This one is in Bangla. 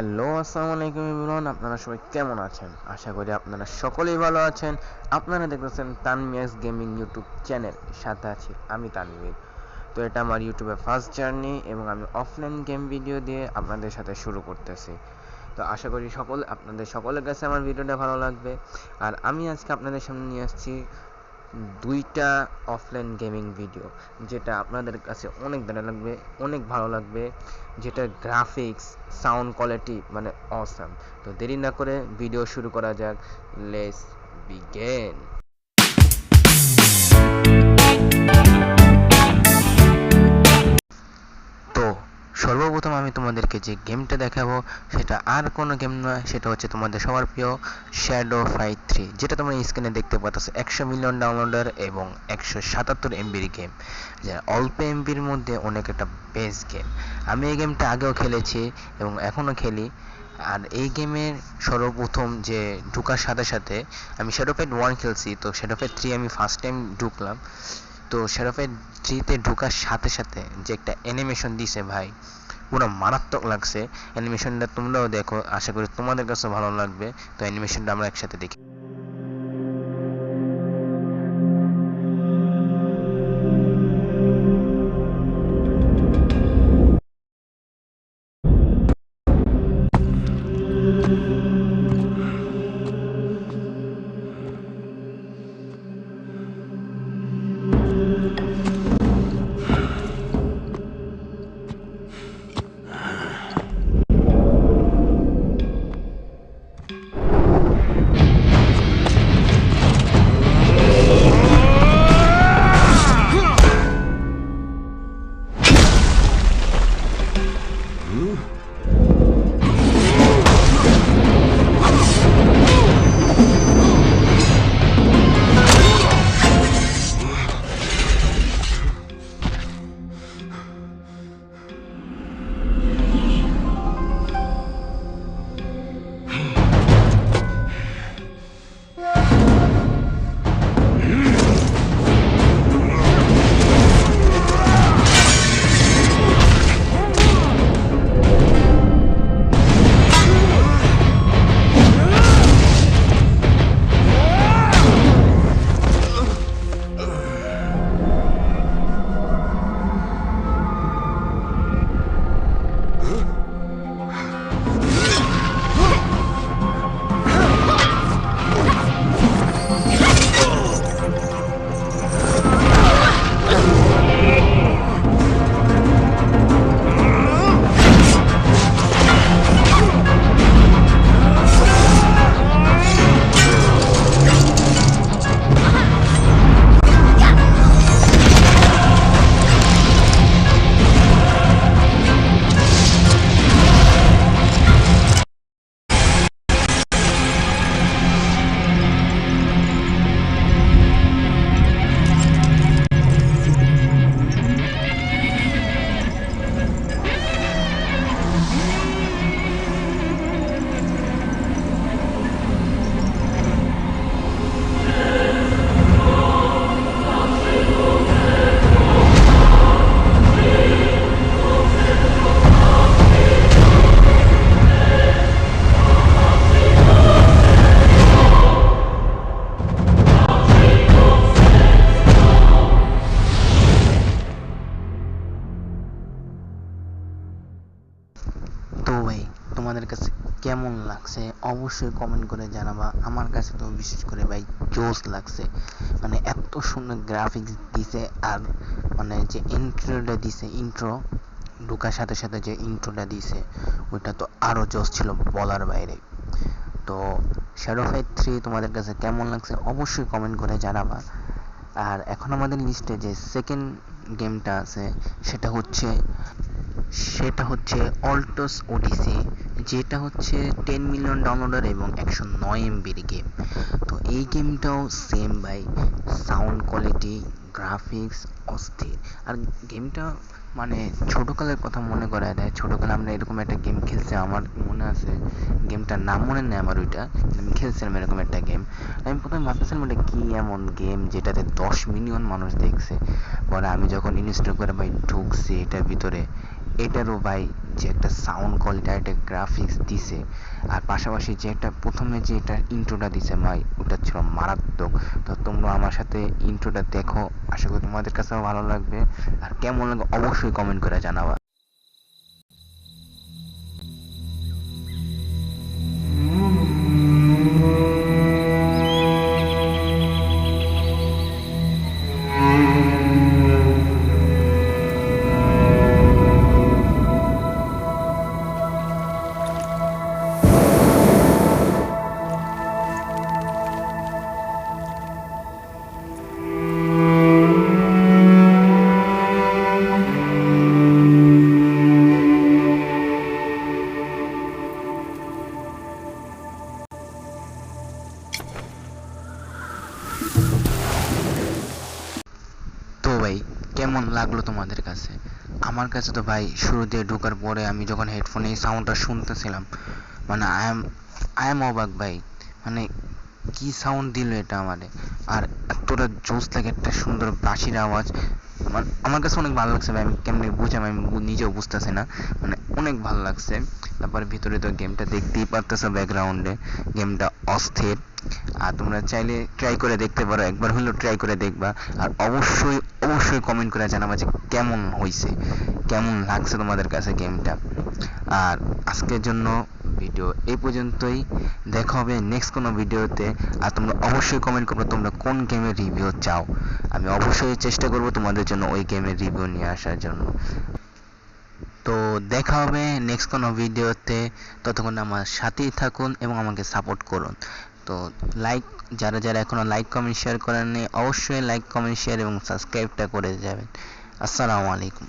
হ্যালো, আসসালামু আলাইকুম ইমরান আপনারা সবাই কেমন আছেন? আশা করি আপনারা সকলেই ভালো আছেন। আপনারা দেখতেছেন তানমিয়াস গেমিং ইউটিউব চ্যানেল, সাথে আছি আমি তানভীর তো এটা আমার ইউটিউবের ফার্স্ট জার্নি এবং আমি অফলাইন গেম ভিডিও দিয়ে আপনাদের সাথে শুরু করতেছি। তো আশা করি সকল, আপনাদের সকলের কাছে আমার ভিডিওটা ভালো লাগবে। আর আমি আজকে আপনাদের সামনে নিয়ে আসছি দুইটা অফলাইন গেমিং ভিডিও যেটা আপনাদের কাছে অনেক ভালো লাগবে, অনেক ভালো লাগবে, যেটা গ্রাফিক্স সাউন্ড কোয়ালিটি মানে অসাম তো দেরি না করে ভিডিও শুরু করা যাক লেটস বিগেন সর্বপ্রথম আমি তোমাদেরকে যে গেমটা দেখাবো, সেটা আর কোনো গেম নয়, সেটা হচ্ছে তোমাদের সবার প্রিয় শ্যাডো ফাইট থ্রি যেটা তোমরা স্ক্রিনে দেখতে পাচ্ছ একশো মিলিয়ন ডাউনলোডার এবং একশো সাতাত্তর এমবির গেম যা অল্প এমবির মধ্যে অনেক একটা বেস্ট গেম আমি এই গেমটা আগেও খেলেছি এবং এখনও খেলি। আর এই গেমের সর্বপ্রথম যে ঢুকার সাথে সাথে আমি শ্যাডো ফাইট ওয়ান খেলছি, তো শ্যাডো ফাইট থ্রি আমি ফার্স্ট টাইম ঢুকলাম। তো শ্যাডো ফাইট থ্রিতে ঢোকার সাথে সাথে যে একটা অ্যানিমেশন দিছে ভাই পুরো মারাত্মক লাগছে। অ্যানিমেশনটা তোমরাও দেখো, আশা করি তোমাদের কাছে ভালো লাগবে। তো অ্যানিমেশনটা আমরা একসাথে দেখি। you. তো ভাই, তোমাদের কাছে কেমন লাগছে? অবশ্যই কমেন্ট করে জানাবা। আমার কাছে তো বিশেষ করে ভাই জোস লাগছে। মানে এত সুন্দর গ্রাফিক্স দিছে আর মানে যে ইন্ট্রোটা দিছে ইন্ট্রো ঢোকার সাথে সাথে যে ইন্ট্রোটা দিছে, ওইটা তো আরও জোস ছিল বলার বাইরে। তো শ্যাডো ফাইট থ্রি তোমাদের কাছে কেমন লাগছে অবশ্যই কমেন্ট করে জানাবা। আর এখন আমাদের লিস্টে যে সেকেন্ড গেমটা আছে, সেটা হচ্ছে সেটা হচ্ছে অল্টোস ওডিসি যেটা হচ্ছে টেন মিলিয়ন ডাউনলোডার এবং একশো নয় এমবির গেম তো এই গেমটাও সেম ভাই সাউন্ড কোয়ালিটি গ্রাফিক্স অস্থির। আর গেমটা মানে ছোটোকালের কথা মনে করায় দেয়, ছোটোকালে আমরা এরকম একটা গেম খেলছি, আমার মনে আছে গেমটার নাম মনে নেই আমার ওইটা, আমি খেলছিলাম এরকম একটা গেম আমি প্রথমে ভাবতেছিলাম ওটা কী এমন গেম যেটাতে দশ মিলিয়ন মানুষ দেখছে, পরে আমি যখন ইনস্টল করে ভাই ঢুকছি এটার ভিতরে এটারও ভাই যে একটা সাউন্ড কোয়ালিটি একটা গ্রাফিক্স দিছে। আর পাশাপাশি যে একটা প্রথমে যে এটা ইন্ট্রোটা দিছে ভাই, ওটা ছিল মারাত্মক। তো তোমরা আমার সাথে ইন্ট্রোটা দেখো। আশা করি তোমাদের কাছেও ভালো লাগবে। আর কেমন লাগে অবশ্যই কমেন্ট করে জানাবা। লাগল তোমাদের কাছে। আমার কাছে তো ভাই শুরু দিয়ে ঢোকার পরে আমি যখন হেডফোনে এই সাউন্ডটা শুনতেছিলাম মানে আই এম আই এম অবাক ভাই। মানে কি সাউন্ড দিল এটা আমারে? আর এতটা জোস লাগে, একটা সুন্দর বাঁশির আওয়াজ। মানে আমার কাছে অনেক ভালো লাগছে ভাই, আমি কেমনি বুঝাম আমি নিজেও বুঝতেছি না। মানে অনেক ভালো লাগছে। তারপরে ভিতরে তো গেমটা দেখতেই পারতেছো ব্যাকগ্রাউন্ডে গেমটা অস্থির। আর তোমরা চাইলে ট্রাই করে দেখতে পারো। একবার হলেও ট্রাই করে দেখবা। আর অবশ্যই অবশ্যই কমেন্ট করে জানাবা যে কেমন হয়েছে কেমন লাগছে তোমাদের কাছে গেমটা আর আজকের জন্য ভিডিও এই পর্যন্তই। দেখা হবে নেক্সট কোনো ভিডিওতে। আর তোমরা অবশ্যই কমেন্ট করবে তোমরা কোন গেমের রিভিউ চাও। আমি অবশ্যই চেষ্টা করব তোমাদের জন্য ওই গেমের রিভিউ নিয়ে আসার জন্য। তো দেখা হবে নেক্সট কোনো ভিডিওতে। ততক্ষণ আমার সাথেই থাকুন এবং আমাকে সাপোর্ট করুন। তো লাইক যারা যারা এখনও লাইক কমেন্ট শেয়ার করেননি, অবশ্যই লাইক কমেন্ট শেয়ার এবং সাবস্ক্রাইবটা করে যাবেন। আসসালামু আলাইকুম।